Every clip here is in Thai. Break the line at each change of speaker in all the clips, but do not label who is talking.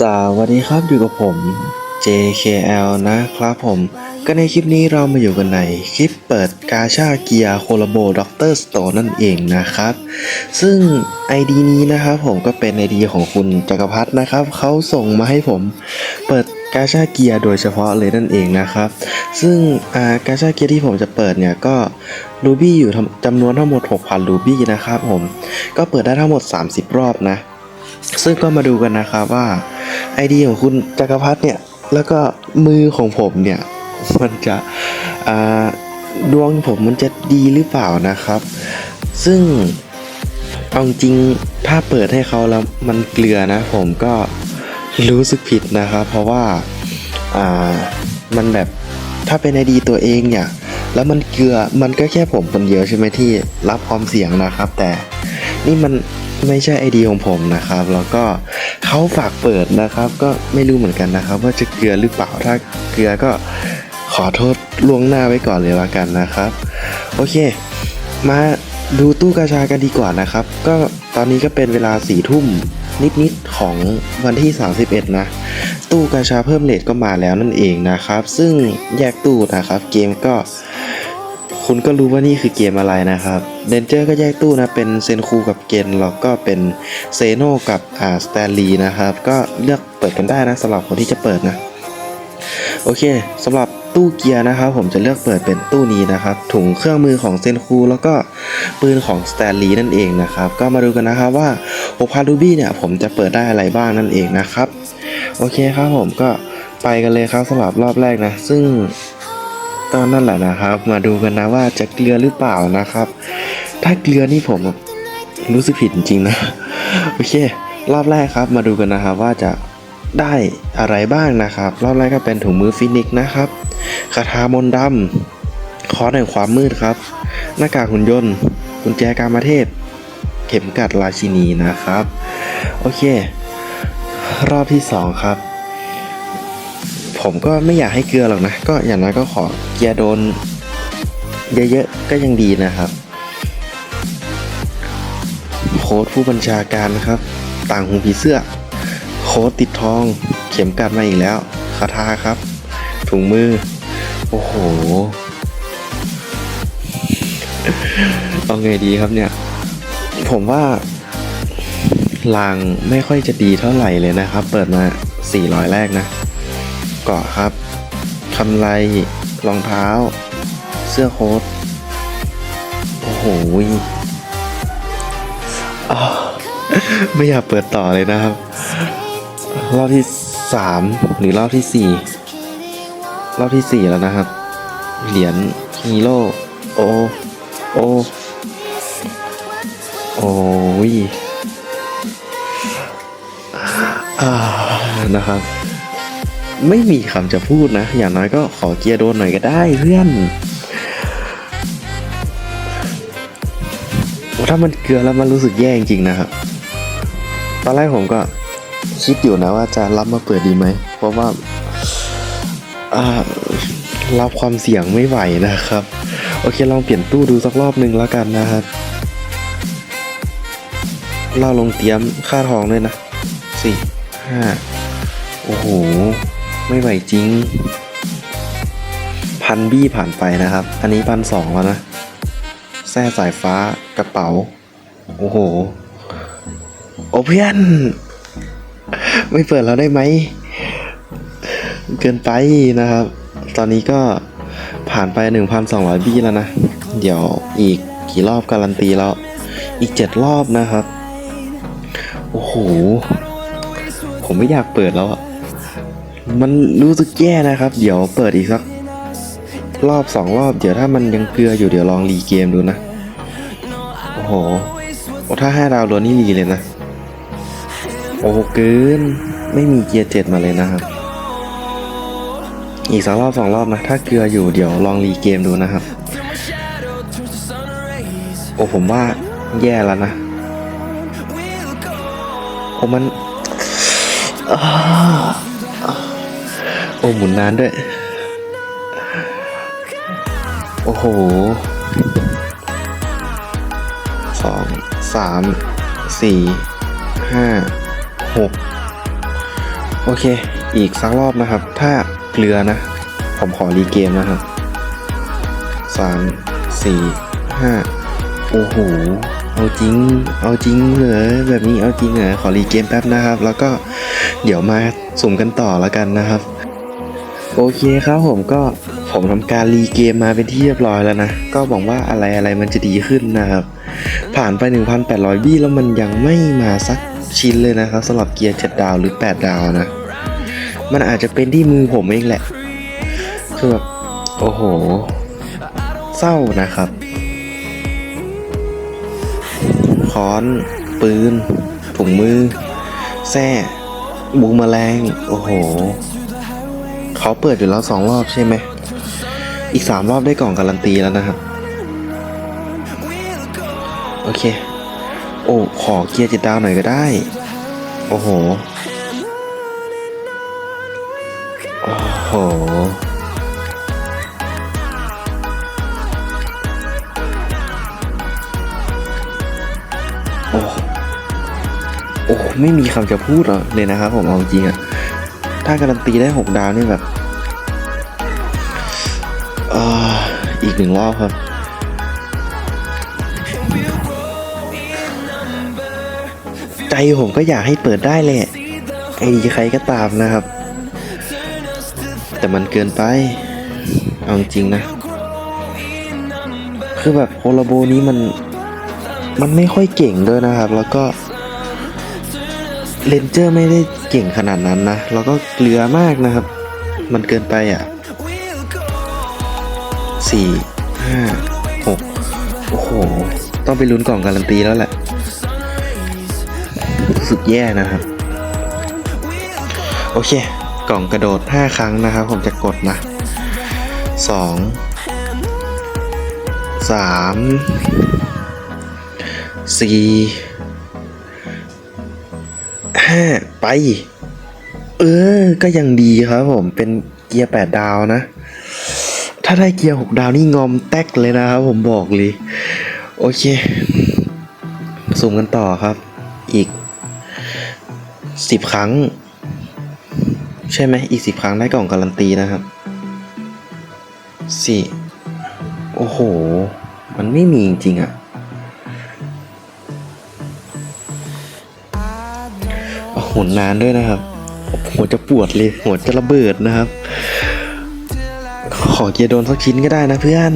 สวัสดีครับอยู่กับผม JKL นะครับผม ก็ในคลิปนี้เรามาอยู่กันในคลิปเปิดกาชาเกียร์โคลโบด็อกเตอร์สโตนั่นเองนะครับ ซึ่ง ID นี้นะครับผมก็เป็น ID ของคุณจักรพัฒนะครับ เขาส่งมาให้ผมเปิดกาชาเกียร์โดยเฉพาะเลยนั่นเองนะครับ ซึ่งกาชาเกียร์ที่ผมจะเปิดเนี่ยก็รูบี้อยู่จำนวนทั้งหมด 6,000รูบี้นะครับผม ก็เปิดได้ทั้งหมด 30 รอบนะ ซึ่งก็มาดูกันนะครับว่า ไอเดียของคุณจักรพัฒเนี่ย แล้วก็มือของผมเนี่ย มันจะดวงผมมันจะดีหรือเปล่านะครับ ซึ่งเอาจริงถ้าเปิดให้เขาแล้วมันเกลือนะ ผมก็รู้สึกผิดนะครับ เพราะว่าอ่ามันแบบถ้าเป็นไอดีตัวเองเนี่ย แล้วมันเกลือมันก็แค่ผมคนเดียวใช่ไหมที่รับความเสี่ยงนะครับ แต่นี่มันไม่ใช่ไอเดียของผมนะครับ แล้วก็ เขาฝากเปิดนะครับ ก็ไม่รู้เหมือนกันนะครับ ว่าจะเกลือหรือเปล่าถ้าเกลือก็ขอโทษล่วงหน้าไว้ก่อนเลยละกันนะครับ โอเค มาดูตู้กาชากันดีกว่านะครับ ก็ตอนนี้ก็เป็นเวลาสี่ทุ่มนิดๆของวันที่ 31 นะ ตู้กาชาเพิ่มเลทก็มาแล้วนั่นเองนะครับ ซึ่งแยกตู้นะครับ เกมก็ คุณก็รู้ว่านี่คือเกมอะไรนะครับเดนเจอร์ก็แยกตู้นะ เป็นเซนคูกับเกนแล้วก็เป็นเซโนกับอ่าสแตนลีนะครับ ก็เลือกเปิดกันได้นะสำหรับคนที่จะเปิดนะ โอเคสำหรับตู้เกียร์นะครับ ผมจะเลือกเปิดเป็นตู้นี้นะครับ ถุงเครื่องมือของเซนคูแล้วก็ปืนของสแตนลีนั่นเองนะครับ ก็มาดูกันนะครับว่า6,000รูบี้เนี่ยผมจะเปิดได้อะไรบ้างนั่นเองนะครับ โอเคครับผมก็ไปกันเลยครับสำหรับรอบแรกนะ ซึ่ง ก็นั่นแหละนะครับ มาดูกันนะว่าจะเกลือหรือเปล่านะครับ ถ้าเกลือนี่ผมรู้สึกผิดจริงนะ โอเค รอบแรกครับ มาดูกันนะครับว่าจะได้อะไรบ้างนะครับ รอบแรกก็เป็นถุงมือฟินิกส์นะครับคาถามนดำคอร์สแห่งความมืดครับ หน้ากากหุ่นยนต์ กุญแจการมาเทพ เข็มกัดราชินีนะครับ โอเค รอบที่สองครับ ผมก็ไม่อยากให้เกลือหรอกนะ ก็อย่างน้อยก็ขอเกียร์โดน เยอะๆ ก็ยังดีนะครับ โค้ดผู้บัญชาการนะครับ ต่างหูผีเสื้อ โค้ดติดทอง เข็มกัดมาอีกแล้วคาทาครับ ถุงมือ โอ้โห เอาไงดีครับเนี่ย ผมว่าลางไม่ค่อยจะดีเท่าไหร่เลยนะครับ เปิดมา 400 แรกนะ เกาะครับกำไรรองเท้า เสื้อโค้ทโอ้โหไม่อยากเปิดต่อเลยนะครับ รอบที่สามหรือรอบที่สี่รอบที่สี่แล้วนะครับ เหรียญฮีโร่โอ โอ โอ้ยอ่านะครับ ไม่มีคำจะพูดนะ อย่างน้อยก็ขอเกียร์โดนหน่อยก็ได้เพื่อนถ้ามันเกลือแล้วมันรู้สึกแย่จริงๆนะครับ ตอนแรกผมก็คิดอยู่นะว่าจะรับมาเปิดดีไหม เพราะว่าารับความเสี่ยงไม่ไหวนะครับ โอเคลองเปลี่ยนตู้ดูสักรอบหนึ่งแล้วกันนะครับเล่าลงเตรียมค่าทองด้วยนะสี่ห้าโอ้โห ไม่ไหวจริง พันบี้ผ่านไปนะครับ อันนี้พันสองแล้วนะ แส้สายฟ้ากระเป๋า โอ้โห โอเพียน ไม่เปิดแล้วได้ไหม เกินไปนะครับ ตอนนี้ก็ผ่านไป 1,200 บี้แล้วนะ เดี๋ยวอีกกี่รอบการันตีแล้ว อีก 7 รอบนะครับ โอ้โห ผมไม่อยากเปิดแล้วอะ มันรู้สึกแย่นะครับ เดี๋ยวเปิดอีกสักรอบสองรอบเดี๋ยวถ้ามันยังเกลืออยู่เดี๋ยวลองรีเกมดูนะ โอ้โห ถ้าห้าดาวล้วนนี่รีเลยนะ โอ้เกิน ไม่มีเกียร์เจ็ดมาเลยนะครับ อีกสักรอบสองรอบนะ ถ้าเกลืออยู่เดี๋ยวลองรีเกมดูนะครับ โอ้ผมว่าแย่แล้วนะ โอ้มันอ้า โอ้หมุนนานด้วย โอ้โหสองสามสี่ห้าหกโอเค อีกสักรอบนะครับ ถ้าเกลือนะ ผมขอรีเกมนะครับสามสี่ห้าโอ้โห เอาจริง เอาจริงเหรอแบบนี้เอาจริงเหรอขอรีเกมแป๊บนะครับ แล้วก็เดี๋ยวมาสุ่มกันต่อแล้วกันนะครับ โอเคครับผมก็ผมทำการรีเกมมาเป็นที่เรียบร้อยแล้วนะ ก็หวังว่าอะไรอะไรมันจะดีขึ้นนะครับ ผ่านไป 1,800บี้แล้วมันยังไม่มาสักชิ้นเลยนะครับสำหรับเกียร์ 7 ดาวหรือ 8 ดาวนะ มันอาจจะเป็นที่มือผมเองแหละ คือแบบ โอ้โห เศร้านะครับ ค้อน ปืนถุงมือ แส้บูมแมลง โอ้โห เขาเปิดอยู่แล้วสองรอบใช่ไหม อีกสามรอบได้กล่องการันตีแล้วนะครับ โอเค โอ้ ขอเกียร์จ็ดดาวหน่อยก็ได้ โอ้โห โอ้โห โอ้โอ้ไม่มีคำจะพูดเลยนะครับผมเอาจริงอะ ถ้าการันตีได้หกดาวนี่แบบออีกหนึ่งรอบครับใจผมก็อยากให้เปิดได้แหละไอ้ใครก็ตามนะครับ แต่มันเกินไป เอาจริงนะ คือแบบโฮโลโบนี้มัน มันไม่ค่อยเก่งด้วยนะครับ แล้วก็ เลนเจอร์ไม่ได้เก่งขนาดนั้นนะ แล้วก็เกลือมากนะครับ มันเกินไปอะสี่ห้าหกโอ้โห ต้องไปลุ้นกล่องการันตีแล้วแหละรู้สึกแย่นะครับ โอเค กล่องกระโดด 5 ครั้งนะครับ ผมจะกดนะสองสามสี่ ห้าไป เออ ก็ยังดีครับผมเป็นเกียร์8ดาวนะ ถ้าได้เกียร์6ดาวนี่งอมแตกเลยนะครับผมบอกเลย โอเคสุ่มกันต่อครับ อีกสิบครั้ง ใช่ไหมอีกสิบครั้งได้กล่องการันตีนะครับสี่โอ้โห มันไม่มีจริงๆอะเนนานด้วยนะครับ หัวจะปวดเลย หัวจะระเบิดนะครับ ขอเกียร์โดนสักชิ้นก็ได้นะเพื่อน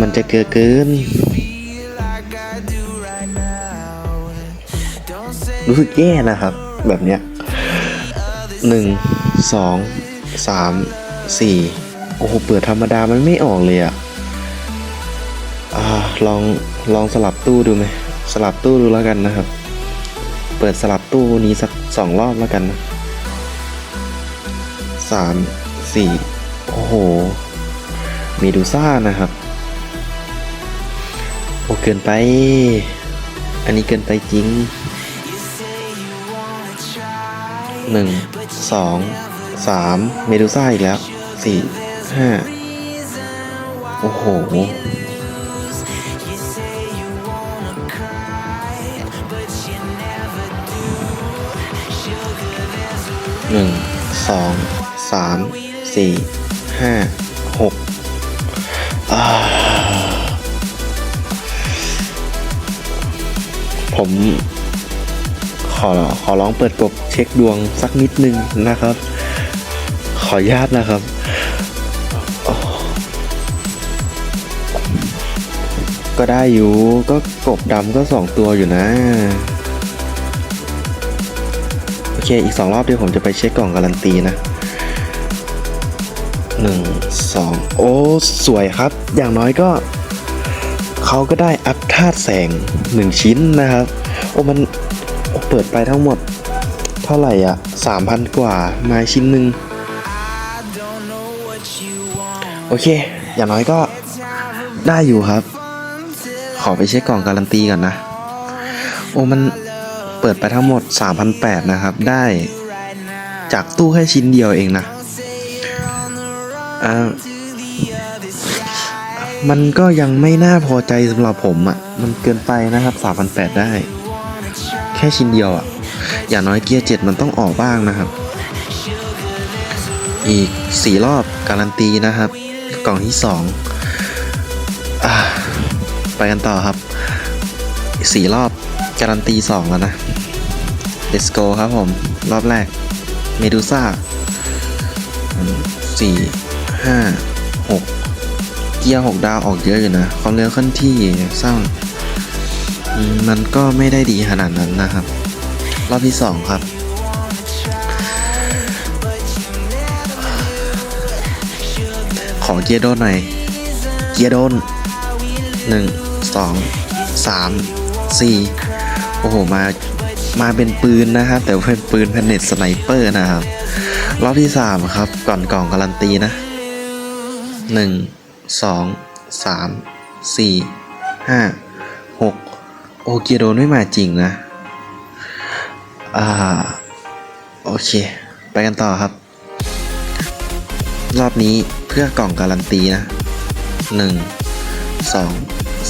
มันจะเกินเกิน รู้สึกแย่นะครับ แบบเนี้ยหนึ่งสองสามสี่โอ้โหเปิดธรรมดามันไม่ออกเลยอะอ่าลองลองสลับตู้ดูไหมสลับตู้ดูแล้วกันนะครับ เปิดสลับตู้นี้สักสองรอบแล้วกันนะสามสี่โอ้โห มีดูซ่านะครับ โอ้เกินไป อันนี้เกินไปจริงหนึ่งสองสามเมดูซ่าอีกแล้วสี่ห้าโอ้โห หนึ่งสองสามสี่ห้าหกผม ขอขอร้องเปิดกบเช็คดวงสักนิดนึงนะครับ ขออนุญาตนะครับ ก็ได้อยู่ก็กบดำก็สองตัวอยู่นะ เค อีกสองรอบเดี๋ยวผมจะไปเช็คกล่องการันตีนะหนึ่งสองโอ้ สวยครับ อย่างน้อยก็ เขาก็ได้อัพธาตุแสงหนึ่งชิ้นนะครับ โอ้ มันเปิดไปทั้งหมด เท่าไหร่อะสามพันกว่ามาชิ้นหนึ่งโอเค อย่างน้อยก็ได้อยู่ครับ ขอไปเช็คกล่องการันตีก่อนนะ โอ้ มัน เปิดไปทั้งหมด 3,800 นะครับ ได้จากตู้แค่ชิ้นเดียวเองนะอ่ามันก็ยังไม่น่าพอใจสำหรับผมอะ่ะ มันเกินไปนะครับ 3,800 ได้ แค่ชิ้นเดียวอะ่ะ อย่างน้อยเกียร์เจ็ดมันต้องออกบ้างนะครับ อีกสี่รอบการันตีนะครับ กล่องที่สองอ่ไปกันต่อครับสี่รอบ การันตีสองแล้วนะ let's go ครับผม รอบแรก เมดูซ่าสี่ห้าหกเกียร์หกดาวออกเยอะอยู่นะ ความเร็วเคลื่อนที่สร้างมมันก็ไม่ได้ดีขนาดนั้นนะครับ รอบที่สองครับขอเกียร์โดนหน่อย เกียร์โดนหนึ่งสองสามสี่ โอ้โหมามาเป็นปืนนะครับแต่เป็นปืนแพนเน็ตสไนเปอร์นะครับ รอบที่สามครับ ก่อนกล่องการันตีนะหนึ่งสองสามสี่ห้าหกโอเกียโดนไม่มาจริงนะ อ่า โอเค ไปกันต่อครับ รอบนี้เพื่อกล่องการันตีนะหนึ่งสอง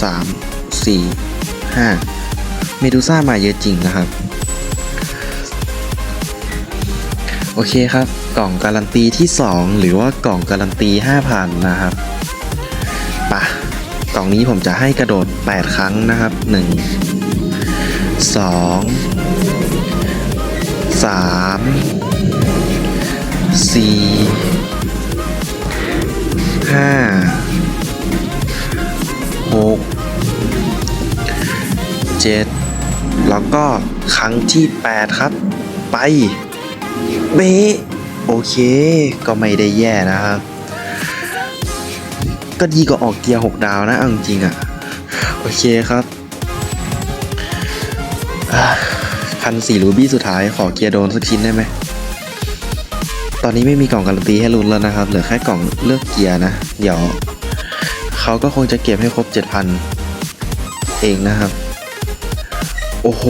สามสี่ห้า เมดูซ่ามาเยอะจริงนะครับ โอเคครับ กล่องการันตีที่ 2 หรือว่ากล่องการันตี 5,000 นะครับปะกล่องนี้ผมจะให้กระโดด 8 ครั้งนะครับ 1 2 3 4ห้าหกเจ็ด แล้วก็ครั้งที่แปดครับ ไป เบโอเค ก็ไม่ได้แย่นะครับ ก็ดีกว่าออกเกียร์หกดาวนะจริงๆอะ โอเคครับอ่าคันสี่รูบี้สุดท้ายขอเกียร์โดนสักชิ้นได้ไหม ตอนนี้ไม่มีกล่องการันตีให้ลุ้นแล้วนะครับ เหลือแค่กล่องเลือกเกียร์นะ เดี๋ยว เขาก็คงจะเก็บให้ครบ 7,000 เองนะครับ โอ้โห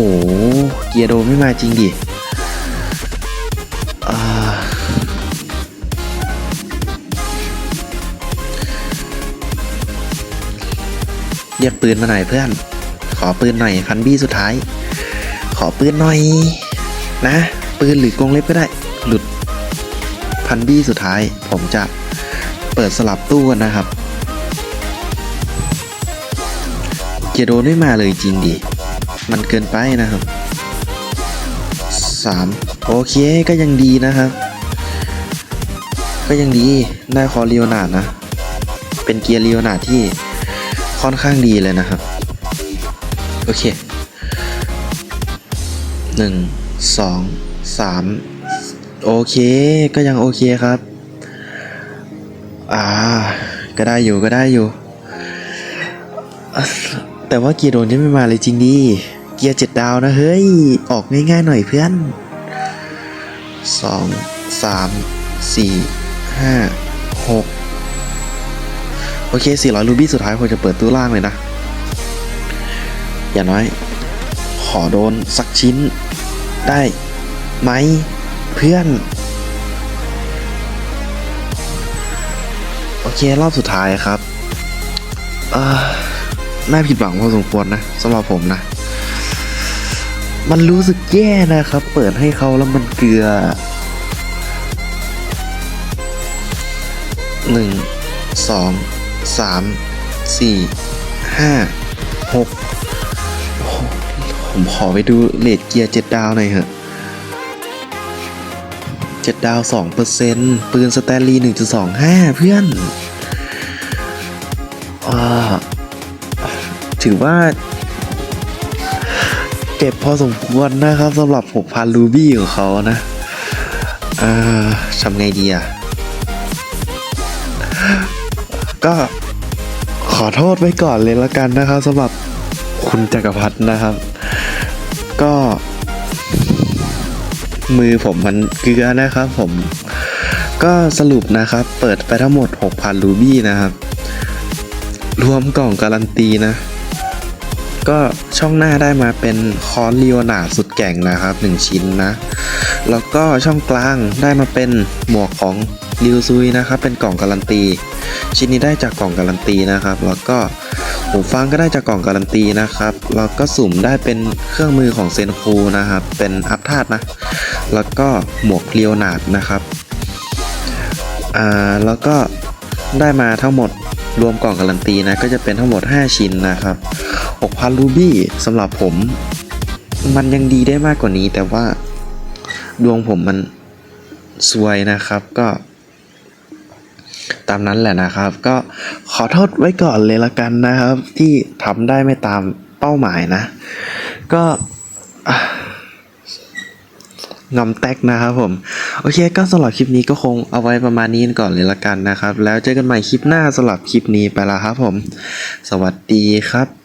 เกียร์โดนไม่มาจริงดิเรียกปืนมาหน่อยเพื่อน ขอปืนหน่อยพันบี้สุดท้าย ขอปืนหน่อย นะ ปืนหรือกรงเล็บก็ได้ หลุดพันบี้สุดท้าย ผมจะเปิดสลับตู้กันนะครับ เกียร์โดนไม่มาเลยจริงดิ มันเกินไปนะครับสามโอเคก็ยังดีนะครับ ก็ยังดีได้คอเรียวนาดนะ เป็นเกียร์เรียวนาดที่ค่อนข้างดีเลยนะครับ โอเคหนึ่งสองสามโอเคก็ยังโอเคครับ อ่า ก็ได้อยู่ก็ได้อยู่แต่ว่าเกียร์โดนยังไม่มาเลยจริงดิ เกียร์เจ็ดดาวนะเฮ้ย ออกง่ายๆหน่อยเพื่อนสองสามสี่ห้าหกโอเคสี่ร้อยรูบี้สุดท้ายผมจะเปิดตู้ล่างเลยนะ อย่างน้อย ขอโดนสักชิ้นได้ไหมเพื่อน โอเค รอบสุดท้ายครับ เอ่อน่าผิดหวังพอสมควรนะสำหรับผมนะ มันรู้สึกแย่นะครับ เปิดให้เขาแล้วมันเกลือหนึ่งสองสามสี่ห้าหกผมขอไปดูเลดเกียร์เจ็ดดาวหน่อยเถอะเจ็ดดาวสองเปอร์เซ็นต์ปืนสแตนลีหนึ่งจุดสองห้าเพื่อนอถือว่า็บพอสมควรนะครับสำหรับ 6,000 รูบี้ของเขานะเอ่อทำไงดีอะ ก็ขอโทษไว้ก่อนเลยละกันนะครับสำหรับคุณจักรพัฒนะครับ ก็ มือผมมันเกลือนะครับผม ก็สรุปนะครับ เปิดไปทั้งหมด 6,000 รูบี้นะครับ รวมกล่องการันตีนะ ก็ช่องหน้าได้มาเป็นคอนลีโอนาสุดแก่งนะครับ 1 ชิ้นนะ แล้วก็ช่องกลางได้มาเป็นหมวกของริวซุยนะครับ เป็นกล่องการันตี ชิ้นนี้ได้จากกล่องการันตีนะครับ แล้วก็หูฟังก็ได้จากกล่องการันตีนะครับ แล้วก็สุ่มได้เป็นเครื่องมือของเซนคูนะครับ เป็นอัพธาตุนะ แล้วก็หมวกเลียวนาดนะครับ อ่า แล้วก็ได้มาทั้งหมด รวมกล่องการันตีนะก็จะเป็นทั้งหมด 5 ชิ้นนะครับ6,000รูบี้สำหรับผม มันยังดีได้มากกว่านี้ แต่ว่าดวงผมมันซวยนะครับก็ตามนั้นแหละนะครับ ก็ขอโทษไว้ก่อนเลยละกันนะครับ ที่ทำได้ไม่ตามเป้าหมายนะ ก็ งอมแตกนะครับผม โอเคก็สำหรับคลิปนี้ก็คงเอาไว้ประมาณนี้ก่อนเลยละกันนะครับ แล้วเจอกันใหม่คลิปหน้าสำหรับคลิปนี้ไปละครับผม สวัสดีครับ